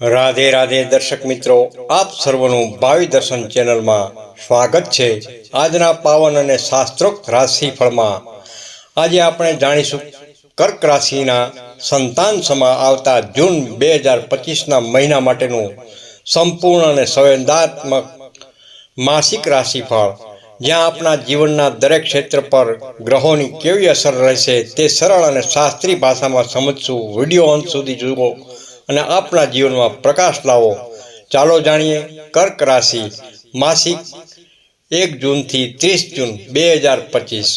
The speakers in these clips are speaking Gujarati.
રાધે રાધે દર્શક મિત્રો, આપ સર્વનું ભાવિ દર્શન ચેનલમાં સ્વાગત છે. આજના પાવન અને શાસ્ત્રોક્ત રાશિફળમાં આજે આપણે જાણીશું, કર્ક રાશિના સંતાન સમા આવતા જૂન બે હજાર પચીસના મહિના માટેનું સંપૂર્ણ અને સંવેદનાત્મક માસિક રાશિફળ, જ્યાં આપણા જીવનના દરેક ક્ષેત્ર પર ગ્રહોની કેવી અસર રહેશે તે સરળ અને શાસ્ત્રીય ભાષામાં સમજશું. વીડિયો અંત સુધી જુઓ. અને આપણા જીવનમાં પ્રકાશ લાવો. ચાલો જાણીએ કર્ક રાશિ માસિક એક જૂનથી ત્રીસ જૂન બે હજાર પચીસ.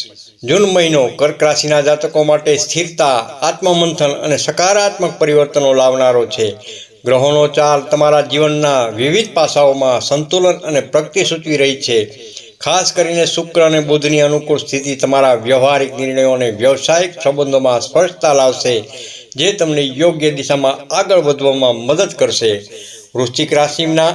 જૂન મહિનો કર્ક રાશિના જાતકો માટે સ્થિરતા, આત્મમંથન અને સકારાત્મક પરિવર્તનો લાવનારો છે. ગ્રહોનો ચાલ તમારા જીવનના વિવિધ પાસાઓમાં સંતુલન અને પ્રગતિ સૂચવી રહી છે. ખાસ કરીને શુક્ર અને બુધની અનુકૂળ સ્થિતિ તમારા વ્યવહારિક નિર્ણયો અને વ્યવસાયિક સંબંધોમાં સ્પષ્ટતા લાવશે. જે તમને યોગ્ય દિશામાં આગળ વધવામાં મદદ કરશે. વૃશ્ચિક રાશિના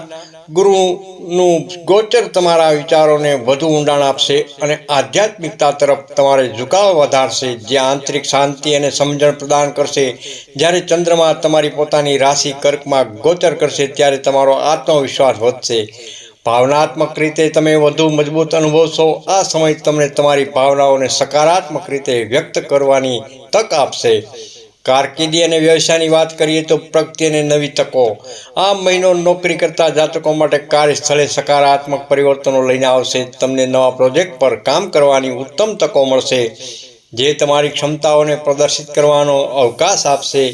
ગુરુનું ગોચર તમારા વિચારોને વધુ ઊંડાણ આપશે અને આધ્યાત્મિકતા તરફ તમારે ઝુકાવ વધારશે. જે આંતરિક શાંતિ અને સમજણ પ્રદાન કરશે. જ્યારે ચંદ્રમા તમારી પોતાની રાશિ કર્કમાં ગોચર કરશે, ત્યારે તમારો આત્મવિશ્વાસ વધશે. ભાવનાત્મક રીતે તમે વધુ મજબૂત અનુભવશો. આ સમય તમને તમારી ભાવનાઓને સકારાત્મક રીતે વ્યક્ત કરવાની તક આપશે. કારકિર્દી અને વ્યવસાયની વાત કરીએ તો પ્રગતિ અને નવી તકો. આ મહિનો નોકરી કરતા જાતકો માટે કાર્યસ્થળે સકારાત્મક પરિવર્તનો લઈને આવશે. તમને નવા પ્રોજેક્ટ પર કામ કરવાની ઉત્તમ તકો મળશે. જે તમારી ક્ષમતાઓને પ્રદર્શિત કરવાનો અવકાશ આપશે.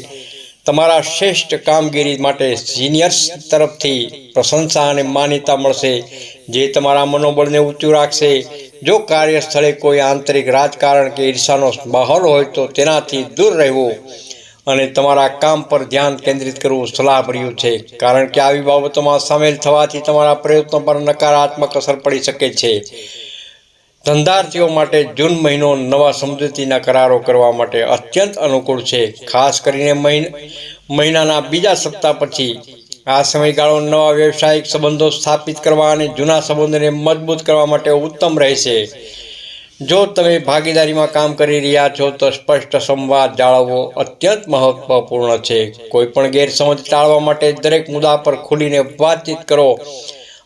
તમારા શ્રેષ્ઠ કામગીરી માટે સિનિયર્સ તરફથી પ્રશંસા અને માન્યતા મળશે. જે તમારા મનોબળને ઊંચું રાખશે. જો કાર્યસ્થળે કોઈ આંતરિક રાજકારણ કે ઈર્ષાનો માહોલ હોય તો તેનાથી દૂર રહેવું. અને તમારા કામ પર ધ્યાન કેન્દ્રિત કરવું સલાહભર્યું છે. કારણ કે આવી બાબતોમાં સામેલ થવાથી તમારા પ્રયત્નો પર નકારાત્મક અસર પડી શકે છે. ધંધાર્થીઓ માટે જૂન મહિનો નવા સમજૂતીના કરારો કરવા માટે અત્યંત અનુકૂળ છે. ખાસ કરીને મહિનાના બીજા સપ્તાહ પછી. આ સમયગાળો નવા વ્યવસાયિક સંબંધો સ્થાપિત કરવા અને જૂના સંબંધોને મજબૂત કરવા માટે ઉત્તમ રહેશે. જો તમે ભાગીદારીમાં કામ કરી રહ્યા છો, તો સ્પષ્ટ સંવાદ જાળવવો અત્યંત મહત્વપૂર્ણ છે. કોઈપણ ગેરસમજ ટાળવા માટે દરેક મુદ્દા પર ખુલીને વાતચીત કરો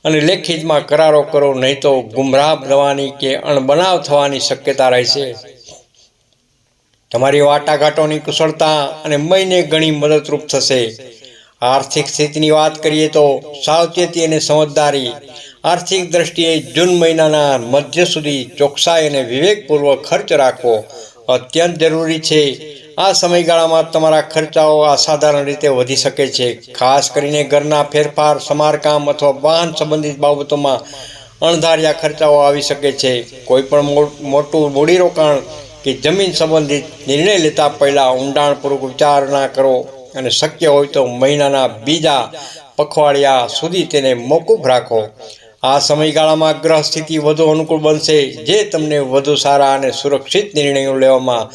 અને લેખિતમાં કરારો કરો, નહીં તો ગુમરાહ બનવાની કે અણબનાવ થવાની શક્યતા રહેશે. તમારી વાટાઘાટોની કુશળતા અને મયને ઘણી મદદરૂપ થશે. આર્થિક સ્થિતિની વાત કરીએ તો સાવચેતી અને સમજદારી આર્થિક દ્રષ્ટિએ જૂન મહિનાના મધ્ય સુધી ચોકસાઈ અને વિવેકપૂર્વક ખર્ચ રાખવો અત્યંત જરૂરી છે. આ સમયગાળામાં તમારા ખર્ચાઓ અસાધારણ રીતે વધી શકે છે. ખાસ કરીને ઘરના ફેરફાર, સમારકામ અથવા વાહન સંબંધિત બાબતોમાં અણધાર્યા ખર્ચાઓ આવી શકે છે. કોઈપણ મોટું મૂડીરોકાણ કે જમીન સંબંધિત નિર્ણય લેતા પહેલાં ઊંડાણપૂર્વક વિચારણા કરો અને શક્ય હોય તો મહિનાના બીજા પખવાડિયા સુધી તેને મોકૂફ રાખો. આ સમયગાળામાં ગ્રહ સ્થિતિ વધુ અનુકૂળ બનશે, જે તમને વધુ સારા અને સુરક્ષિત નિર્ણયો લેવામાં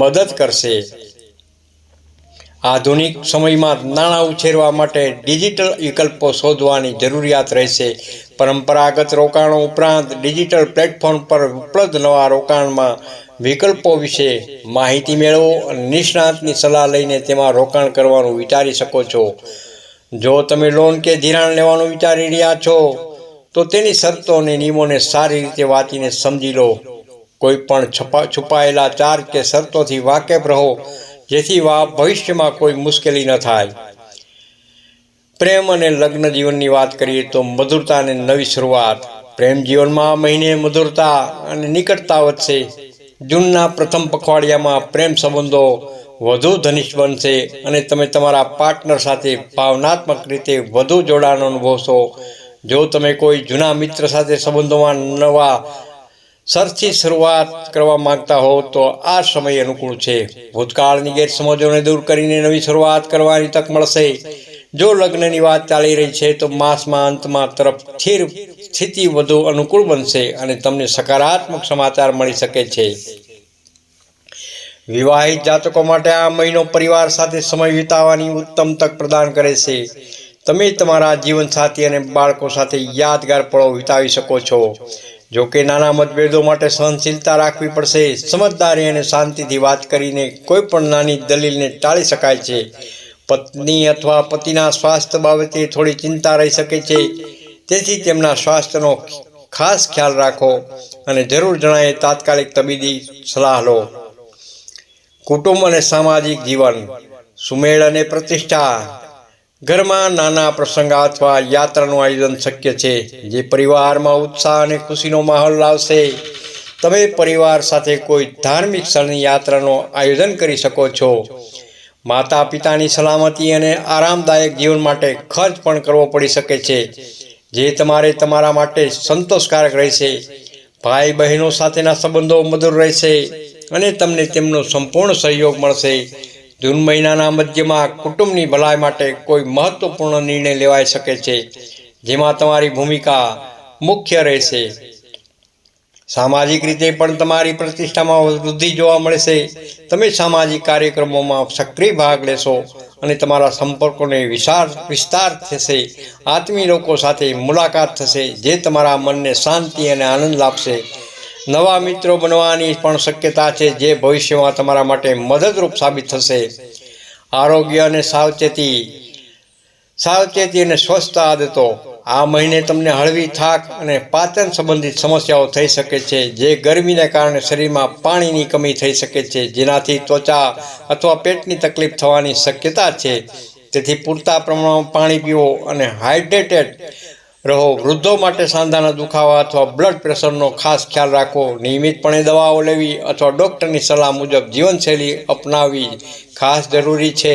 મદદ કરશે. આધુનિક સમયમાં નાણાં ઉછેરવા માટે ડિજિટલ વિકલ્પો શોધવાની જરૂરિયાત રહેશે. પરંપરાગત રોકાણો ઉપરાંત ડિજિટલ પ્લેટફોર્મ પર ઉપલબ્ધ નવા રોકાણમાં વિકલ્પો વિશે માહિતી મેળવો નિષ્ણાતની સલાહ લઈને તેમાં રોકાણ કરવાનું વિચારી શકો છો. જો તમે લોન કે ધિરાણ લેવાનું વિચારી રહ્યા છો તો તેની શરતો અને નિયમોને સારી રીતે વાંચીને સમજી લો. કોઈ પણ છપા, છુપાયેલા ચાર કે શરતોથી વાકેફ રહો, જેથી વા, ભવિષ્યમાં કોઈ મુશ્કેલી ન થાય. પ્રેમ અને લગ્ન જીવનની વાત કરીએ તો મધુરતા અને નવી શરૂઆત. પ્રેમ જીવનમાં મહિને મધુરતા અને નિકટતા વધશે. જૂનના પ્રથમ પખવાડિયામાં પ્રેમ સંબંધો વધુ ધનિષ્ઠ બનશે અને તમે તમારા પાર્ટનર સાથે ભાવનાત્મક રીતે વધુ જોડાણ અનુભવશો. જો તમે કોઈ જૂના મિત્ર સાથે સંબંધોમાં નવા સરથી શરૂઆત કરવા માંગતા હો, તો આ સમય અનુકૂળ છે. ભૂતકાળની ગેરસમજોને દૂર કરીને નવી શરૂઆત કરવાની તક મળશે. જો લગ્નની વાત ચાલી રહી છે, તો માસમાં અંતમાં તરફ સ્થિર સ્થિતિ વધુ અનુકૂળ બનશે અને તમને સકારાત્મક સમાચાર મળી શકે છે. વિવાહિત જાતકો માટે આ મહિનો પરિવાર સાથે સમય વિતાવવાની ઉત્તમ તક પ્રદાન કરે છે. તમે તમારા જીવનસાથી અને બાળકો સાથે યાદગાર પળો વિતાવી શકો છો. જો કે નાના મતભેદો માટે સહનશીલતા રાખવી પડશે. સમજદારી અને શાંતિથી વાત કરીને કોઈ પણ નાની દલીલને ટાળી શકાય છે. પત્ની અથવા પતિના સ્વાસ્થ્ય બાબતે થોડી ચિંતા રહી શકે છે. તેથી તેમના સ્વાસ્થ્યનો ખાસ ખ્યાલ રાખો અને જરૂર જણાય તાત્કાલિક તબીબી સલાહ લો. કુટુંબ અને સામાજિક જીવન, સુમેળ અને પ્રતિષ્ઠા. ઘરમાં નાના પ્રસંગ અથવા યાત્રાનું આયોજન શક્ય છે, જે પરિવારમાં ઉત્સાહ અને ખુશીનો માહોલ લાવશે. તમે પરિવાર સાથે કોઈ ધાર્મિક સ્થળની યાત્રાનું આયોજન કરી શકો છો. માતા પિતાની સલામતી અને આરામદાયક જીવન માટે ખર્ચ પણ કરવો પડી શકે છે, જે તમારે તમારા માટે સંતોષકારક રહેશે. ભાઈ બહેનો સાથેના સંબંધો મધુર રહેશે અને તમને તેમનો સંપૂર્ણ સહયોગ મળશે. જૂન મહિનાના મધ્યમાં કુટુંબની ભલાઈ માટે કોઈ મહત્વપૂર્ણ નિર્ણય લેવાઈ શકે છે, જેમાં તમારી ભૂમિકા મુખ્ય રહેશે. સામાજિક રીતે પણ તમારી પ્રતિષ્ઠામાં વૃદ્ધિ જોવા મળશે. તમે સામાજિક કાર્યક્રમોમાં સક્રિય ભાગ લેશો અને તમારા સંપર્કોને વિશાળ વિસ્તાર થશે. આત્મીય લોકો સાથે મુલાકાત થશે, જે તમારા મનને શાંતિ અને આનંદ આપશે નવા મિત્રો બનવાની પણ શક્યતા છે, જે ભવિષ્યમાં તમારા માટે મદદરૂપ સાબિત થશે. આરોગ્ય અને સાવચેતી સાવચેતી અને સ્વસ્થ આદતો. આ મહિને તમને હળવી થાક અને પાચન સંબંધિત સમસ્યાઓ થઈ શકે છે, જે ગરમીને કારણે શરીરમાં પાણીની કમી થઈ શકે છે, જેનાથી ત્વચા અથવા પેટની તકલીફ થવાની શક્યતા છે. તેથી પૂરતા પ્રમાણમાં પાણી પીવો અને હાઇડ્રેટેડ રહો. વૃદ્ધો માટે સાંધાના દુખાવા અથવા બ્લડ પ્રેશરનો ખાસ ખ્યાલ રાખો નિયમિતપણે દવાઓ લેવી અથવા ડૉક્ટરની સલાહ મુજબ જીવનશૈલી અપનાવવી ખાસ જરૂરી છે.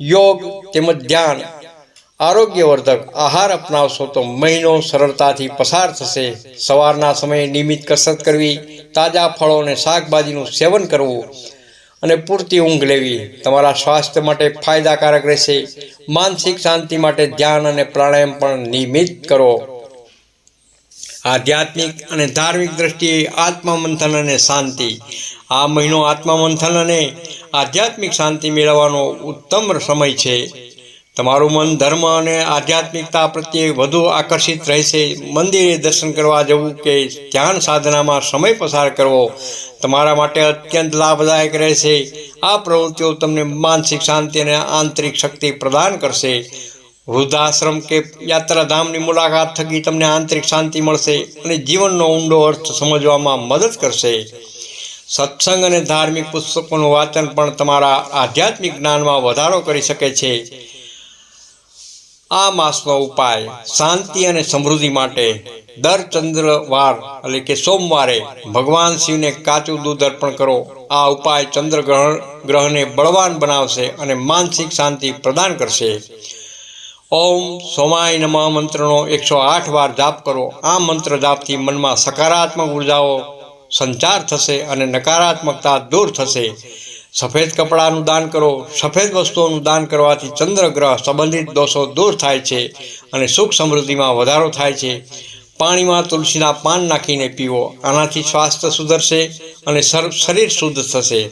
યોગ તેમજ ધ્યાન. આરોગ્યવર્ધક આહાર અપનાવશો તો મહિનો સરળતાથી પસાર થશે. સવારના સમયે નિયમિત કસરત કરવી, તાજા ફળો અને શાકભાજીનું સેવન કરવું અને પૂરતી ઊંઘ લેવી. તમારા સ્વાસ્થ્ય માટે ફાયદાકારક રહેશે. માનસિક શાંતિ માટે ધ્યાન અને પ્રાણાયામ પણ નિયમિત કરો. આધ્યાત્મિક અને ધાર્મિક દ્રષ્ટિએ આત્મમંથન અને શાંતિ. આ મહિનો આત્મમંથન અને આધ્યાત્મિક શાંતિ મેળવવાનો ઉત્તમ સમય છે. તમારું મન, ધર્મ અને આધ્યાત્મિકતા પ્રત્યે વધુ આકર્ષિત રહેશે. મંદિરે દર્શન કરવા જવું કે ધ્યાન સાધનામાં સમય પસાર કરવો, તમારા માટે અત્યંત લાભદાયક રહેશે. આ પ્રવૃત્તિઓ તમને માનસિક શાંતિ અને આંતરિક શક્તિ પ્રદાન કરશે. વૃદ્ધાશ્રમ કે યાત્રાધામની મુલાકાત થકી તમને આંતરિક શાંતિ મળશે અને જીવનનો ઊંડો અર્થ સમજવામાં મદદ કરશે. સત્સંગ અને ધાર્મિક પુસ્તકોનું વાંચન પણ તમારા આધ્યાત્મિક જ્ઞાનમાં વધારો કરી શકે છે. આ માસનો ઉપાય શાંતિ અને સમૃદ્ધિ માટે દર ચંદ્રવાર એટલે કે સોમવારે ભગવાન શિવને કાચું દૂધ અર્પણ કરો. આ ઉપાય ચંદ્ર ગ્રહણ ગ્રહને બળવાન બનાવશે અને માનસિક શાંતિ પ્રદાન કરશે. ઓમ સોમાય નમઃ મંત્રનો એકસો આઠ વાર જાપ કરો. આ મંત્ર જાપથી મનમાં સકારાત્મક ઉર્જાઓ સંચાર થશે અને નકારાત્મકતા દૂર થશે. સફેદ કપડાનું દાન કરો, સફેદ વસ્તુઓનું દાન કરવાથી ચંદ્રગ્રહ સંબંધિત દોષો દૂર થાય છે અને સુખ સમૃદ્ધિમાં વધારો થાય છે. પાણીમાં તુલસીના પાન નાખીને પીવો, આનાથી સ્વાસ્થ્ય સુધરશે અને શરીર શુદ્ધ થશે.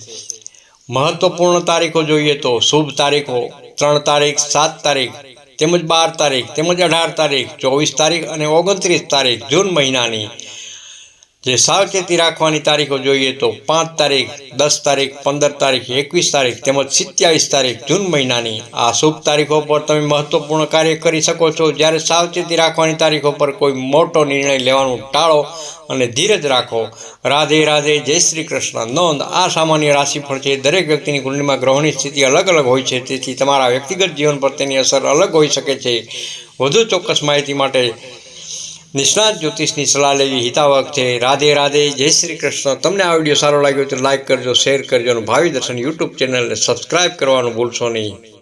મહત્વપૂર્ણ તારીખો જોઈએ તો શુભ તારીખો, ત્રણ તારીખ, સાત તારીખ, તેમજ બાર તારીખ, તેમજ અઢાર તારીખ, ચોવીસ તારીખ અને ઓગણત્રીસ તારીખ જૂન મહિનાની. જે સાવચેતી રાખવાની તારીખો જોઈએ તો પાંચ તારીખ, દસ તારીખ, પંદર તારીખ, એકવીસ તારીખ તેમજ સિત્યાવીસ તારીખ જૂન મહિનાની આ શુભ તારીખો પર તમે મહત્વપૂર્ણ કાર્ય કરી શકો છો. જ્યારે સાવચેતી રાખવાની તારીખો પર કોઈ મોટો નિર્ણય લેવાનું ટાળો અને ધીરજ રાખો, રાધે રાધે, જય શ્રી કૃષ્ણ, નોંધ, આ સામાન્ય રાશિફળ છે. દરેક વ્યક્તિની કુંડલીમાં ગ્રહોની સ્થિતિ અલગ અલગ હોય છે. તેથી તમારા વ્યક્તિગત જીવન પર તેની અસર અલગ હોઈ શકે છે. વધુ ચોક્કસ માહિતી માટે નિષ્ણાત જ્યોતિષની સલાહ લેવી હિતાવક છે. રાધે રાધે, જય શ્રી કૃષ્ણ. તમને આ વીડિયો સારો લાગ્યો તો લાઇક કરજો, શેર કરજો અને ભાવિ દર્શન યુટ્યુબ ચેનલને સબસ્ક્રાઈબ કરવાનું ભૂલશો નહીં.